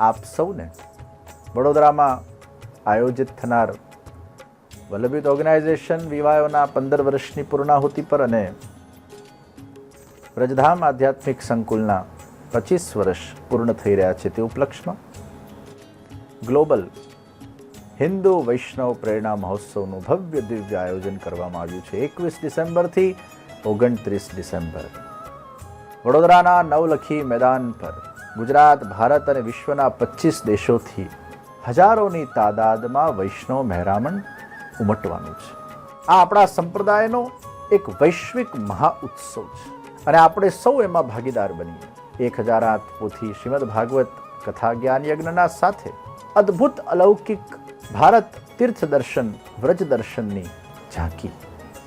આપ સૌને વડોદરામાં આયોજિત થનાર વલ્લભિત ઓર્ગેનાઇઝેશન વિવાયોના પંદર વર્ષની પૂર્ણાહુતિ પર અને વ્રજધામ આધ્યાત્મિક સંકુલના પચીસ વર્ષ પૂર્ણ થઈ રહ્યા છે તે ઉપલક્ષમાં ગ્લોબલ હિન્દુ વૈષ્ણવ પ્રેરણા મહોત્સવનું ભવ્ય દિવ્ય આયોજન કરવામાં આવ્યું છે. એકવીસ ડિસેમ્બરથી ઓગણત્રીસ ડિસેમ્બર વડોદરાના નવલખી મેદાન પર ગુજરાત, ભારત અને વિશ્વના પચીસ દેશોથી હજારોની તાદાદમાં વૈષ્ણવ મહેરામણ ઉમટવાનું છે. આ આપણા સંપ્રદાયનો એક વૈશ્વિક મહાઉત્સવ છે. અને આપણે સૌ એમાં ભાગીદાર બનીએ. એક હજાર આઠ પોથી શ્રીમદ ભાગવત કથા જ્ઞાન યજ્ઞના સાથે અદ્ભુત અલૌકિક ભારત તીર્થ દર્શન વ્રજ દર્શનની ઝાંકી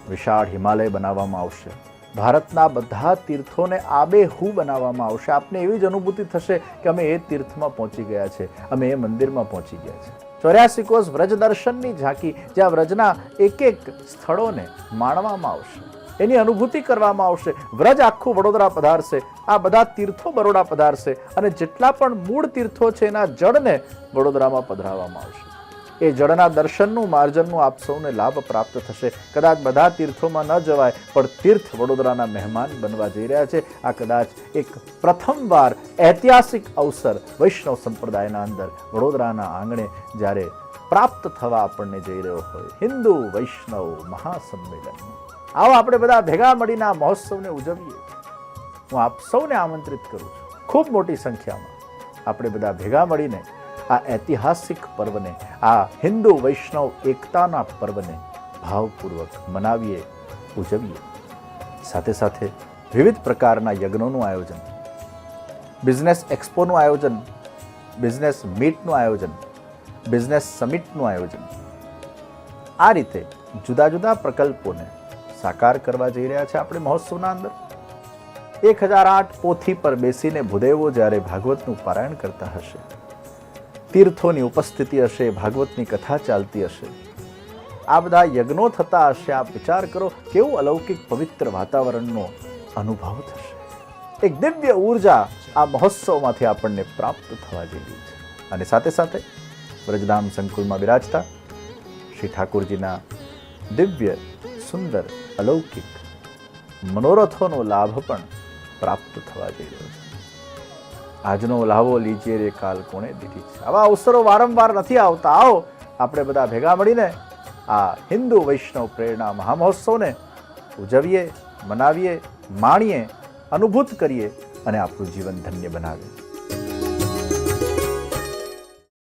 વિશાળ હિમાલય બનાવવામાં આવશે. ભારતના બધા તીર્થોને આબેહૂ બનાવવામાં આવશે. આપને એવી જ અનુભૂતિ થશે કે અમે એ તીર્થમાં પહોંચી ગયા છે. અમે એ મંદિરમાં પહોંચી ગયા છે. ચોર્યાસી કોષ વ્રજ દર્શનની ઝાંકી જ્યાં વ્રજના એક એક સ્થળોને માણવામાં આવશે. એની અનુભૂતિ કરવામાં આવશે. વ્રજ આખું વડોદરા પધારશે. આ બધા તીર્થો બરોડા પધારશે અને જેટલા પણ મૂળ તીર્થો છે એના જળને વડોદરામાં પધરાવવામાં આવશે. એ જળના દર્શનનું માર્જનનું આપ સૌને લાભ પ્રાપ્ત થશે. કદાચ બધા તીર્થોમાં ન જવાય, પણ તીર્થ વડોદરાના મહેમાન બનવા જઈ રહ્યા છે. આ કદાચ એક પ્રથમવાર ઐતિહાસિક અવસર વૈષ્ણવ સંપ્રદાયના અંદર વડોદરાના આંગણે જ્યારે પ્રાપ્ત થવા આપણને જઈ રહ્યો હોય. હિન્દુ, વૈષ્ણવ, મહાસંમેલન. આવો આપણે બધા ભેગા મળીને આ મહોત્સવને ઉજવીએ. હું આપ સૌને આમંત્રિત કરું છું. ખૂબ મોટી સંખ્યામાં આપણે બધા ભેગા મળીને આ ઐતિહાસિક પર્વને, આ હિન્દુ વૈષ્ણવ એકતાના પર્વને ભાવપૂર્વક મનાવીએ, ઉજવીએ. સાથે સાથે વિવિધ પ્રકારના યજ્ઞોનું આયોજન, બિઝનેસ એક્સપોનું આયોજન, બિઝનેસ મીટનું આયોજન, બિઝનેસ સમિટનું આયોજન. આ રીતે જુદા જુદા પ્રકલ્પોને સાકાર કરવા જઈ રહ્યા છે આપણે મહોત્સવના અંદર. એક હજાર આઠ પોથી પર બેસીને ભૂદેવો જ્યારે ભાગવતનું પારાયણ કરતા હશે તીર્થોની ઉપસ્થિતિ હશે, ભાગવતની કથા ચાલતી હશે. આ બધા યજ્ઞો થતા હશે, આપ વિચાર કરો, કેવું અલૌકિક પવિત્ર વાતાવરણનો અનુભવ થશે. એક દિવ્ય ઊર્જા આ મહોત્સવમાંથી આપણને પ્રાપ્ત થવા જેવી છે. અને સાથે સાથે વ્રજધામ સંકુલમાં બિરાજતા શ્રી ઠાકોરજીના દિવ્ય, સુંદર, અલૌકિક મનોરથોનો લાભ પણ પ્રાપ્ત થવા જઈ રહ્યો છે. આજનો લાવો લીજીએ રે કાલ કોણે દીધી છે. આવા અવસરો વારંવાર નથી આવતા. આવો, આપણે બધા ભેગા મળીને આ હિન્દુ વૈષ્ણવ પ્રેરણા મહામહોત્સવને ઉજવીએ, મનાવીએ, માણીએ, અનુભૂત કરીએ અને આપણું જીવન ધન્ય બનાવીએ.